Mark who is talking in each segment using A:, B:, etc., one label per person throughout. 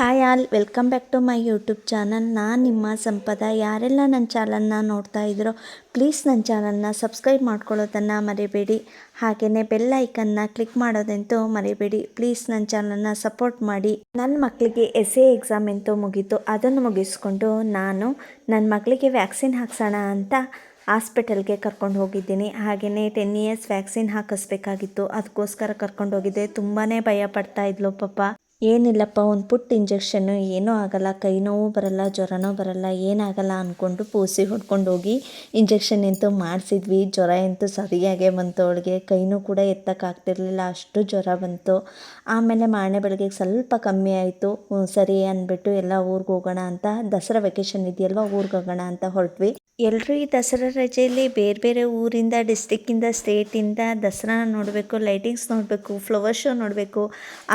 A: Hi all welcome back to my YouTube channel ನಾನು ನಿಮ್ಮ ಸಂಪದ ಯಾರೆಲ್ಲ ನನ್ನ ಚಾನಲ್ನ ನೋಡ್ತಾ ಇದ್ದೀರೋ ಪ್ಲೀಸ್ ನನ್ನ ಚಾನಲ್ನ ಸಬ್ಸ್ಕ್ರೈಬ್ ಮಾಡ್ಕೊಳ್ಳೋದನ್ನು ಮರಿಬೇಡಿ ಹಾಗೆಯೇ ಬೆಲ್ ಐಕನ್ನ ಕ್ಲಿಕ್ ಮಾಡೋದಂತೂ ಮರಿಬೇಡಿ ಪ್ಲೀಸ್ ನನ್ನ ಚಾನಲ್ನ ಸಪೋರ್ಟ್ ಮಾಡಿ ನನ್ನ ಮಕ್ಕಳಿಗೆ ಎಸ್ ಎ ಎಕ್ಸಾಮ್ ಎಂತೂ ಮುಗೀತು ಅದನ್ನು ಮುಗಿಸ್ಕೊಂಡು ನಾನು ನನ್ನ ಮಗಳಿಗೆ ವ್ಯಾಕ್ಸಿನ್ ಹಾಕ್ಸೋಣ ಅಂತ ಹಾಸ್ಪಿಟಲ್ಗೆ ಕರ್ಕೊಂಡು ಹೋಗಿದ್ದೀನಿ ಹಾಗೆಯೇ ಟೆನ್ ಇಯರ್ಸ್ ವ್ಯಾಕ್ಸಿನ್ ಹಾಕಿಸ್ಬೇಕಾಗಿತ್ತು ಅದಕ್ಕೋಸ್ಕರ ಕರ್ಕೊಂಡು ಹೋಗಿದ್ದೆ ತುಂಬಾ ಭಯ ಪಡ್ತಾ ಇದ್ಲು ಪಾಪ ಏನಿಲ್ಲಪ್ಪ, ಒಂದು ಪುಟ್ಟ ಇಂಜೆಕ್ಷನ್ನು ಏನೂ ಆಗಲ್ಲ ಕೈ ನೋವು ಬರಲ್ಲ, ಜ್ವರನೂ ಬರಲ್ಲ, ಏನಾಗಲ್ಲ ಅಂದ್ಕೊಂಡು ಪೂಸಿ ಹೊಡ್ಕೊಂಡು ಹೋಗಿ ಇಂಜೆಕ್ಷನ್ ಅಂತೂ ಮಾಡಿಸಿದ್ವಿ. ಜ್ವರ ಅಂತೂ ಸರಿಯಾಗೇ ಬಂತು ಅವಳಿಗೆ. ಕೈನೂ ಕೂಡ ಎತ್ತಕ್ಕಾಗ್ತಿರ್ಲಿಲ್ಲ ಅಷ್ಟು ಜ್ವರ ಬಂತು. ಆಮೇಲೆ ಮಾರನೇ ಬೆಳಗ್ಗೆ ಸ್ವಲ್ಪ ಕಮ್ಮಿ ಆಯಿತು. ಸರಿ ಅಂದ್ಬಿಟ್ಟು ಎಲ್ಲ ಊರಿಗೆ ಹೋಗೋಣ ಅಂತ, ದಸರಾ ವೆಕೇಷನ್ ಇದೆಯಲ್ವ, ಊರಿಗೆ ಹೋಗೋಣ ಅಂತ ಹೊರಟ್ವಿ. ಎಲ್ಲರೂ ಈ ದಸರಾ ರಜೆಯಲ್ಲಿ ಬೇರೆ ಬೇರೆ ಊರಿಂದ ಡಿಸ್ಟಿಕ್ಕಿಂದ ಸ್ಟೇಟಿಂದ ದಸರಾ ನೋಡಬೇಕು ಲೈಟಿಂಗ್ಸ್ ನೋಡಬೇಕು ಫ್ಲವರ್ ಶೋ ನೋಡಬೇಕು,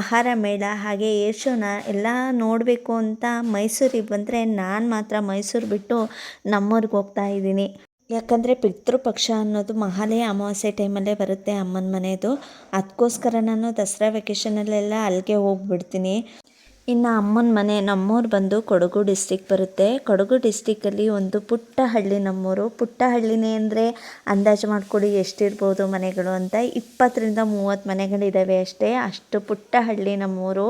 A: ಆಹಾರ ಮೇಳ, ಹಾಗೆ ಏರ್ ಶೋನ ಎಲ್ಲ ನೋಡಬೇಕು ಅಂತ ಮೈಸೂರಿಗೆ ಬಂದರೆ ನಾನು ಮಾತ್ರ ಮೈಸೂರು ಬಿಟ್ಟು ನಮ್ಮೂರಿಗೆ ಹೋಗ್ತಾ ಇದ್ದೀನಿ. ಯಾಕಂದರೆ ಪಿತೃಪಕ್ಷ ಅನ್ನೋದು ಮಹಾಲಯ ಅಮಾವಾಸ್ಯೆ ಟೈಮಲ್ಲೇ ಬರುತ್ತೆ ಅಮ್ಮನ ಮನೆಯದು ಅದಕ್ಕೋಸ್ಕರ ನಾನು ದಸರಾ ವೆಕೇಷನಲ್ಲೆಲ್ಲ ಅಲ್ಲಿಗೆ ಹೋಗ್ಬಿಡ್ತೀನಿ. ಇನ್ನು ಅಮ್ಮನ ಮನೆ ನಮ್ಮೂರು ಬಂದು ಕೊಡಗು ಡಿಸ್ಟಿಕ್ ಬರುತ್ತೆ. ಕೊಡಗು ಡಿಸ್ಟಿಕ್ಕಲ್ಲಿ ಒಂದು ಪುಟ್ಟ ಹಳ್ಳಿ ನಮ್ಮೂರು. ಪುಟ್ಟ ಹಳ್ಳಿನೇ ಅಂದರೆ ಅಂದಾಜು ಮಾಡಿಕೊಡಿ ಎಷ್ಟಿರ್ಬೋದು ಮನೆಗಳು ಅಂತ. ಇಪ್ಪತ್ತರಿಂದ ಮೂವತ್ತು ಮನೆಗಳಿದ್ದಾವೆ ಅಷ್ಟೇ. ಅಷ್ಟು ಪುಟ್ಟ ಹಳ್ಳಿ ನಮ್ಮೂರು.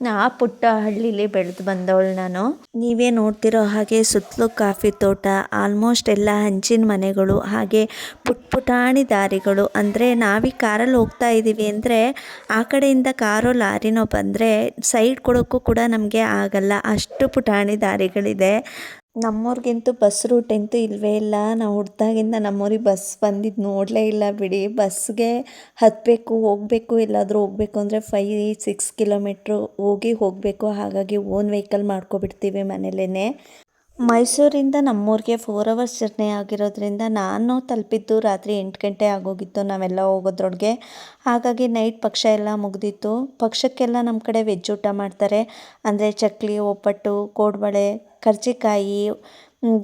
A: ಆ ಪುಟ್ಟ ಹಳ್ಳಿಲಿ ಬೆಳೆದು ಬಂದವಳು ನಾನು. ನೀವೇ ನೋಡ್ತಿರೋ ಹಾಗೆ ಸುತ್ತಲೂ ಕಾಫಿ ತೋಟ ಆಲ್ಮೋಸ್ಟ್ ಎಲ್ಲ ಹಂಚಿನ ಮನೆಗಳು, ಹಾಗೆ ಪುಟ್ ಪುಟಾಣಿ ದಾರಿಗಳು. ಅಂದರೆ ನಾವೀ ಕಾರಲ್ಲಿ ಹೋಗ್ತಾ ಇದ್ದೀವಿ ಅಂದರೆ ಆ ಕಡೆಯಿಂದ ಕಾರೋ ಲಾರಿನೋ ಬಂದರೆ ಸೈಡ್ ಕೊಡೋಕ್ಕೂ ಕೂಡ ನಮಗೆ ಆಗಲ್ಲ. ಅಷ್ಟು ಪುಟಾಣಿ ದಾರಿಗಳಿದೆ. ನಮ್ಮೂರಿಗಂತೂ ಬಸ್ ರೂಟ್ ಅಂತೂ ಇಲ್ಲವೇ ಇಲ್ಲ. ನಾವು ಹುಡ್ದಾಗಿಂದ ನಮ್ಮೂರಿಗೆ ಬಸ್ ಬಂದಿದ್ದು ನೋಡಲೇ ಇಲ್ಲ ಬಿಡಿ. ಬಸ್ಗೆ ಹತ್ತಬೇಕು ಹೋಗಬೇಕು, ಎಲ್ಲಾದರೂ ಹೋಗಬೇಕು ಅಂದರೆ ಫೈ ಸಿಕ್ಸ್ ಕಿಲೋಮೀಟ್ರು ಹೋಗಿ ಹೋಗಬೇಕು. ಹಾಗಾಗಿ ಓನ್ ವೆಹಿಕಲ್ ಮಾಡ್ಕೊಬಿಡ್ತೀವಿ ಮನೇಲೇ ಮೈಸೂರಿಂದ ನಮ್ಮೂರಿಗೆ ಫೋರ್ ಅವರ್ಸ್ ಜರ್ನಿ ಆಗಿರೋದ್ರಿಂದ ನಾನು ತಲುಪಿದ್ದು ರಾತ್ರಿ ಎಂಟು ಗಂಟೆ ಆಗೋಗಿತ್ತು. ನಾವೆಲ್ಲ ಹೋಗೋದ್ರೊಳಗೆ. ಹಾಗಾಗಿ ನೈಟ್ ಪಕ್ಷ ಎಲ್ಲ ಮುಗಿದಿತ್ತು. ಪಕ್ಷಕ್ಕೆಲ್ಲ ನಮ್ಮ ಕಡೆ ವೆಜ್ ಊಟ ಮಾಡ್ತಾರೆ. ಅಂದರೆ ಚಕ್ಲಿ, ಒಬ್ಬಟ್ಟು, ಕೋಡ್ಬಳೆ, ಕರ್ಜಿಕಾಯಿ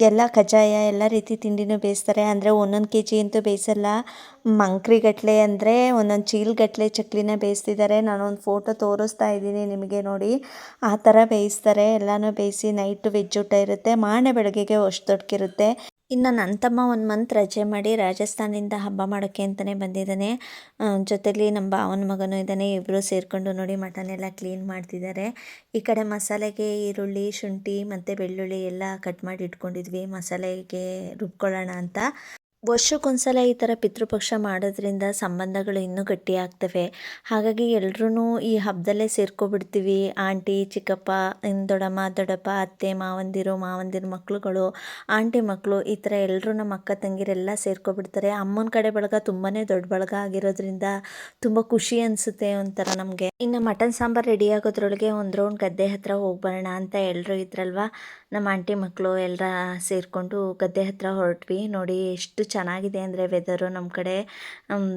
A: ಎಲ್ಲ ಕಜ್ಜಾಯ ಎಲ್ಲ ರೀತಿ ತಿಂಡಿನೂ ಬೇಯಿಸ್ತಾರೆ. ಅಂದರೆ ಒಂದೊಂದು ಕೆ ಜಿ ಅಂತೂ ಬೇಯಿಸಲ್ಲ. ಮಂಕ್ರಿಗಟ್ಟಲೆ ಅಂದರೆ ಒಂದೊಂದು ಚೀಲಗಟ್ಟಲೆ ಚಕ್ಲಿನ ಬೇಯಿಸ್ತಿದ್ದಾರೆ ನಾನೊಂದು ಫೋಟೋ ತೋರಿಸ್ತಾ ಇದ್ದೀನಿ ನಿಮಗೆ ನೋಡಿ. ಆ ಥರ ಬೇಯಿಸ್ತಾರೆ. ಎಲ್ಲನೂ ಬೇಯಿಸಿ ನೈಟು ವೆಜ್ ಊಟ ಇರುತ್ತೆ. ಮಾರನೇ ಬೆಳಗ್ಗೆಗೆ ದೊಡ್ಕಿರುತ್ತೆ ಇನ್ನು ನನ್ನ ತಮ್ಮ ಒಂದು ಮಂತ್ ರಜೆ ಮಾಡಿ ರಾಜಸ್ಥಾನಿಂದ ಹಬ್ಬ ಮಾಡೋಕ್ಕೆ ಅಂತಲೇ ಬಂದಿದ್ದಾನೆ. ಜೊತೆಲಿ ನಮ್ಮ ಭಾವನ ಮಗನೂ ಇದ್ದಾನೆ ಇಬ್ಬರು ಸೇರಿಕೊಂಡು ನೋಡಿ ಮಟನ್ ಎಲ್ಲ ಕ್ಲೀನ್ ಮಾಡ್ತಿದ್ದಾರೆ. ಈ ಕಡೆ ಮಸಾಲೆಗೆ ಈರುಳ್ಳಿ, ಶುಂಠಿ ಮತ್ತು ಬೆಳ್ಳುಳ್ಳಿ ಎಲ್ಲ ಕಟ್ ಮಾಡಿ ಇಟ್ಕೊಂಡಿದ್ವಿ. ಮಸಾಲೆಗೆ ರುಬ್ಕೊಳ್ಳೋಣ ಅಂತ. ವರ್ಷಕ್ಕೊಂದ್ಸಲ ಈ ಥರ ಪಿತೃಪಕ್ಷ ಮಾಡೋದ್ರಿಂದ ಸಂಬಂಧಗಳು ಇನ್ನೂ ಗಟ್ಟಿಯಾಗ್ತವೆ. ಹಾಗಾಗಿ ಎಲ್ರೂ ಈ ಹಬ್ಬದಲ್ಲೇ ಸೇರ್ಕೊಬಿಡ್ತೀವಿ. ಆಂಟಿ, ಚಿಕ್ಕಪ್ಪ ದೊಡ್ಡಮ್ಮ, ದೊಡ್ಡಪ್ಪ, ಅತ್ತೆ, ಮಾವಂದಿರು, ಮಾವಂದಿರ ಮಕ್ಕಳುಗಳು ಆಂಟಿ ಮಕ್ಕಳು ಈ ಥರ ಎಲ್ಲರೂ ನಮ್ಮ ಅಕ್ಕ ತಂಗಿರೆಲ್ಲ ಸೇರ್ಕೊಬಿಡ್ತಾರೆ. ಅಮ್ಮನ ಕಡೆ ಬಳಗ ತುಂಬಾ ದೊಡ್ಡ ಬಳಗ ಆಗಿರೋದ್ರಿಂದ ತುಂಬ ಖುಷಿ ಅನಿಸುತ್ತೆ ಒಂಥರ ನಮಗೆ. ಇನ್ನು ಮಟನ್ ಸಾಂಬಾರು ರೆಡಿ ಆಗೋದ್ರೊಳಗೆ ಒಂದು ರೌಂಡ್ ಗದ್ದೆ ಹತ್ರ ಹೋಗ್ಬರೋಣ ಅಂತ ಎಲ್ಲರೂ ಇದ್ರಲ್ವ? ನಮ್ಮ ಆಂಟಿ ಮಕ್ಕಳು ಎಲ್ಲರ ಸೇರಿಕೊಂಡು ಗದ್ದೆ ಹತ್ರ ಹೊರಟ್ವಿ. ನೋಡಿ ಎಷ್ಟು ಚೆನ್ನಾಗಿದೆ ಅಂದರೆ ವೆದರು ನಮ್ಮ ಕಡೆ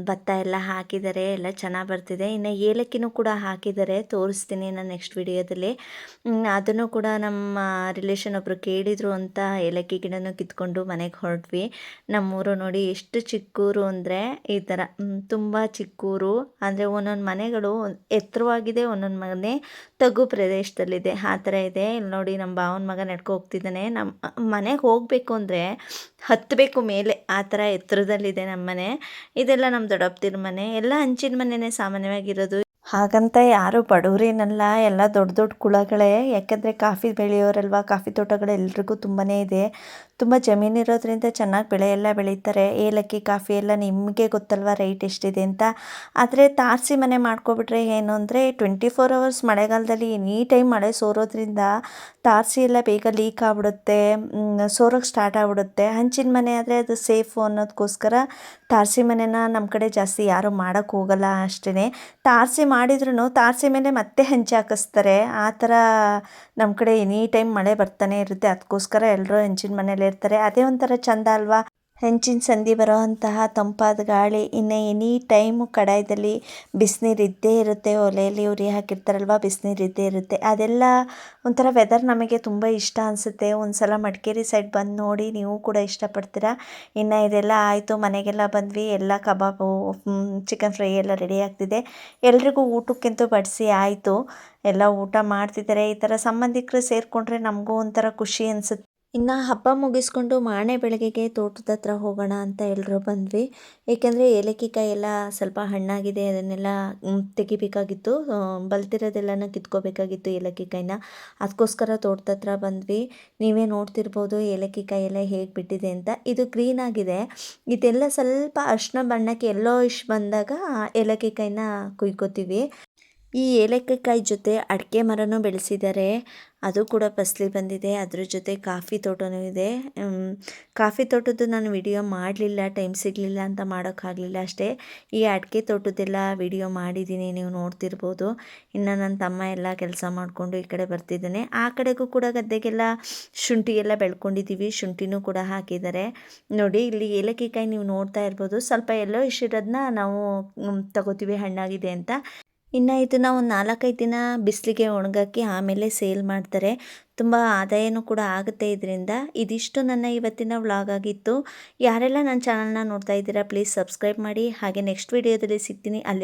A: ಭತ್ತ ಎಲ್ಲ ಹಾಕಿದ್ದಾರೆ ಎಲ್ಲ ಚೆನ್ನಾಗಿ ಬರ್ತಿದೆ. ಇನ್ನು ಏಲಕ್ಕಿನೂ ಕೂಡ ಹಾಕಿದ್ದಾರೆ ತೋರಿಸ್ತೀನಿ ನಾನು ನೆಕ್ಸ್ಟ್ ವಿಡಿಯೋದಲ್ಲಿ ಅದನ್ನು ಕೂಡ ನಮ್ಮ ರಿಲೇಷನ್ ಒಬ್ಬರು ಕೇಳಿದರು ಅಂತ ಏಲಕ್ಕಿ ಗಿಡನೂ ಕಿತ್ಕೊಂಡು ಮನೆಗೆ ಹೊರಟ್ವಿ. ನಮ್ಮೂರು ನೋಡಿ ಎಷ್ಟು ಚಿಕ್ಕೂರು ಅಂದರೆ ಈ ಥರ ತುಂಬ ಚಿಕ್ಕೂರು. ಅಂದರೆ ಒಂದೊಂದು ಮನೆಗಳು ಎತ್ತರವಾಗಿದೆ, ಒಂದೊಂದು ಮನೆ ತಗ್ಗು ಪ್ರದೇಶದಲ್ಲಿದೆ. ಆ ಥರ ಇದೆ. ಇಲ್ಲಿ ನೋಡಿ ನಮ್ಮ ಭಾವನ ಮಗ ನಡ್ಕೊ ಹೋಗ್ತಿದ್ದಾನೆ ನಮ್ಮ ಮನೆಗೆ ಹೋಗಬೇಕು ಅಂದರೆ ಹತ್ತಬೇಕು ಮೇಲೆ. ಆ ಥರ ಎತ್ತರದಲ್ಲಿದೆ ನಮ್ಮ ಮನೆ ಇದೆಲ್ಲ ನಮ್ಮ ದೊಡ್ಡಪ್ಪದಿರ ಮನೆ. ಎಲ್ಲ ಹಂಚಿನ ಮನೆಯೇ ಸಾಮಾನ್ಯವಾಗಿರೋದು ಹಾಗಂತ ಯಾರು ಬಡವರೇನಲ್ಲ, ಎಲ್ಲ ದೊಡ್ಡ ದೊಡ್ಡ ಕುಳಗಳೇ. ಯಾಕೆಂದರೆ ಕಾಫಿ ಬೆಳೆಯೋರಲ್ವ, ಕಾಫಿ ತೋಟಗಳು ಎಲ್ರಿಗೂ ತುಂಬಾ ಇದೆ. ತುಂಬ ಜಮೀನು ಇರೋದ್ರಿಂದ ಚೆನ್ನಾಗಿ ಬೆಳೆ ಎಲ್ಲ ಬೆಳೀತಾರೆ. ಏಲಕ್ಕಿ, ಕಾಫಿ ಎಲ್ಲ ನಿಮಗೆ ಗೊತ್ತಲ್ವ ರೇಟ್ ಎಷ್ಟಿದೆ ಅಂತ. ಆದರೆ ತಾರಸಿ ಮನೆ ಮಾಡ್ಕೊಬಿಟ್ರೆ ಏನು ಅಂದರೆ ಟ್ವೆಂಟಿ ಫೋರ್ ಅವರ್ಸ್ ಮಳೆಗಾಲದಲ್ಲಿ ಎನಿ ಟೈಮ್ ಮಳೆ ಸೋರೋದ್ರಿಂದ ತಾರಸಿ ಎಲ್ಲ ಬೇಗ ಲೀಕ್ ಆಗ್ಬಿಡುತ್ತೆ ಸೋರೋಕ್ಕೆ ಸ್ಟಾರ್ಟ್ ಆಗ್ಬಿಡುತ್ತೆ. ಹಂಚಿನ ಮನೆ ಆದರೆ ಅದು ಸೇಫು ಅನ್ನೋದಕ್ಕೋಸ್ಕರ ತಾರಸಿ ಮನೆನ ನಮ್ಮ ಕಡೆ ಜಾಸ್ತಿ ಯಾರೂ ಮಾಡೋಕ್ಕೆ ಹೋಗಲ್ಲ ಅಷ್ಟೇ ತಾರಸಿ ಮಾಡಿದ್ರೂ ತಾರಸಿ ಮೇಲೆ ಮತ್ತೆ ಹೆಂಚಿ ಹಾಕಿಸ್ತಾರೆ. ಆ ಥರ ನಮ್ಮ ಕಡೆ ಎನಿ ಟೈಮ್ ಮಳೆ ಬರ್ತಾನೆ ಇರುತ್ತೆ. ಅದಕ್ಕೋಸ್ಕರ ಎಲ್ಲರೂ ಹೆಂಚಿನ ಮನೇಲಿ ಇರ್ತಾರೆ. ಅದೇ ಒಂಥರ ಚಂದ ಅಲ್ವಾ? ಹೆಂಚಿನ ಸಂಧಿ ಬರೋವಂತಹ ತಂಪಾದ ಗಾಳಿ ಇನ್ನು ಎನಿ ಟೈಮು ಕಡಾಯದಲ್ಲಿ ಬಿಸಿನೀರು ಇದ್ದೇ ಇರುತ್ತೆ, ಒಲೆಯಲ್ಲಿ ಉರಿ ಹಾಕಿರ್ತಾರಲ್ವ, ಬಿಸಿನೀರು ಇದ್ದೇ ಇರುತ್ತೆ. ಅದೆಲ್ಲ ಒಂಥರ ವೆದರ್ ನಮಗೆ ತುಂಬ ಇಷ್ಟ ಅನಿಸುತ್ತೆ. ಒಂದು ಸಲ ಮಡಿಕೇರಿ ಸೈಡ್ ಬಂದು ನೋಡಿ ನೀವು ಕೂಡ ಇಷ್ಟಪಡ್ತೀರಾ? ಇನ್ನು ಇದೆಲ್ಲ ಆಯಿತು, ಮನೆಗೆಲ್ಲ ಬಂದ್ವಿ, ಎಲ್ಲ ಕಬಾಬು ಚಿಕನ್ ಫ್ರೈ ಎಲ್ಲ ರೆಡಿ ಆಗ್ತಿದೆ. ಎಲ್ರಿಗೂ ಊಟಕ್ಕಿಂತೂ ಬಡಿಸಿ ಆಯಿತು. ಎಲ್ಲ ಊಟ ಮಾಡ್ತಿದ್ದಾರೆ. ಈ ಥರ ಸಂಬಂಧಿಕರು ಸೇರಿಕೊಂಡ್ರೆ ನಮಗೂ ಒಂಥರ ಖುಷಿ ಅನಿಸುತ್ತೆ. ಇನ್ನು ಹಬ್ಬ ಮುಗಿಸ್ಕೊಂಡು ಮಾಣೆ ಬೆಳಗ್ಗೆಗೆ ತೋಟದ ಹತ್ರ ಹೋಗೋಣ ಅಂತ ಎಲ್ಲರೂ ಬಂದ್ವಿ. ಏಕೆಂದರೆ ಏಲಕ್ಕಿ ಕಾಯಿ ಎಲ್ಲ ಸ್ವಲ್ಪ ಹಣ್ಣಾಗಿದೆ, ಅದನ್ನೆಲ್ಲ ತೆಗಿಬೇಕಾಗಿತ್ತು. ಬಲ್ತಿರೋದೆಲ್ಲನ ಕಿತ್ಕೋಬೇಕಾಗಿತ್ತು ಏಲಕ್ಕಿ ಕಾಯಿನ ಅದಕ್ಕೋಸ್ಕರ ತೋಟದ ಹತ್ರ ಬಂದ್ವಿ. ನೀವೇ ನೋಡ್ತಿರ್ಬೋದು ಏಲಕ್ಕಿ ಕಾಯಿ ಎಲ್ಲ ಹೇಗೆ ಬಿಟ್ಟಿದೆ ಅಂತ. ಇದು ಗ್ರೀನ್ ಆಗಿದೆ. ಇದೆಲ್ಲ ಸ್ವಲ್ಪ ಅರ್ಶಿನ ಬಣ್ಣಕ್ಕೆ ಎಲ್ಲೋ ಇಶ್ ಬಂದಾಗ ಏಲಕ್ಕಿ ಕಾಯಿನ ಕುಯ್ಕೋತೀವಿ. ಈ ಏಲಕ್ಕಿಕಾಯಿ ಜೊತೆ ಅಡಿಕೆ ಮರನೂ ಬೆಳೆಸಿದ್ದಾರೆ. ಅದು ಕೂಡ ಫಸಲಿ ಬಂದಿದೆ. ಅದ್ರ ಜೊತೆ ಕಾಫಿ ತೋಟನೂ ಇದೆ. ಕಾಫಿ ತೋಟದ್ದು ನಾನು ವಿಡಿಯೋ ಮಾಡಲಿಲ್ಲ, ಟೈಮ್ ಸಿಗಲಿಲ್ಲ ಅಂತ ಮಾಡೋಕ್ಕಾಗಲಿಲ್ಲ ಅಷ್ಟೇ. ಈ ಅಡಿಕೆ ತೋಟದ್ದೆಲ್ಲ ವಿಡಿಯೋ ಮಾಡಿದ್ದೀನಿ, ನೀವು ನೋಡ್ತಿರ್ಬೋದು. ಇನ್ನು ನನ್ನ ತಮ್ಮ ಎಲ್ಲ ಕೆಲಸ ಮಾಡಿಕೊಂಡು ಈ ಕಡೆ ಬರ್ತಿದ್ದಾನೆ. ಆ ಕಡೆಗೂ ಕೂಡ ಗದ್ದೆಗೆಲ್ಲ ಶುಂಠಿ ಎಲ್ಲ ಬೆಳ್ಕೊಂಡಿದ್ದೀವಿ. ಶುಂಠಿನೂ ಕೂಡ ಹಾಕಿದ್ದಾರೆ. ನೋಡಿ, ಇಲ್ಲಿ ಏಲಕ್ಕಿಕಾಯಿ ನೀವು ನೋಡ್ತಾ ಇರ್ಬೋದು. ಸ್ವಲ್ಪ ಎಲ್ಲೋ ಇಷ್ಟಿರೋದನ್ನ ನಾವು ತಗೋತೀವಿ, ಹಣ್ಣಾಗಿದೆ ಅಂತ. ಇನ್ನು ಇದನ್ನು ಒಂದು ನಾಲ್ಕೈದು ದಿನ ಬಿಸಿಲಿಗೆ ಒಣಗಾಕಿ ಆಮೇಲೆ ಸೇಲ್ ಮಾಡ್ತಾರೆ. ತುಂಬ ಆದಾಯನೂ ಕೂಡ ಆಗುತ್ತೆ ಇದರಿಂದ. ಇದಿಷ್ಟು ನನ್ನ ಇವತ್ತಿನ ವ್ಲಾಗ್ ಆಗಿತ್ತು. ಯಾರೆಲ್ಲ ನನ್ನ ಚಾನಲ್ನ ನೋಡ್ತಾ ಇದ್ದೀರಾ, ಪ್ಲೀಸ್ ಸಬ್ಸ್ಕ್ರೈಬ್ ಮಾಡಿ. ಹಾಗೆ ನೆಕ್ಸ್ಟ್ ವಿಡಿಯೋದಲ್ಲಿ ಸಿಗ್ತೀನಿ. ಅಲ್ಲಿ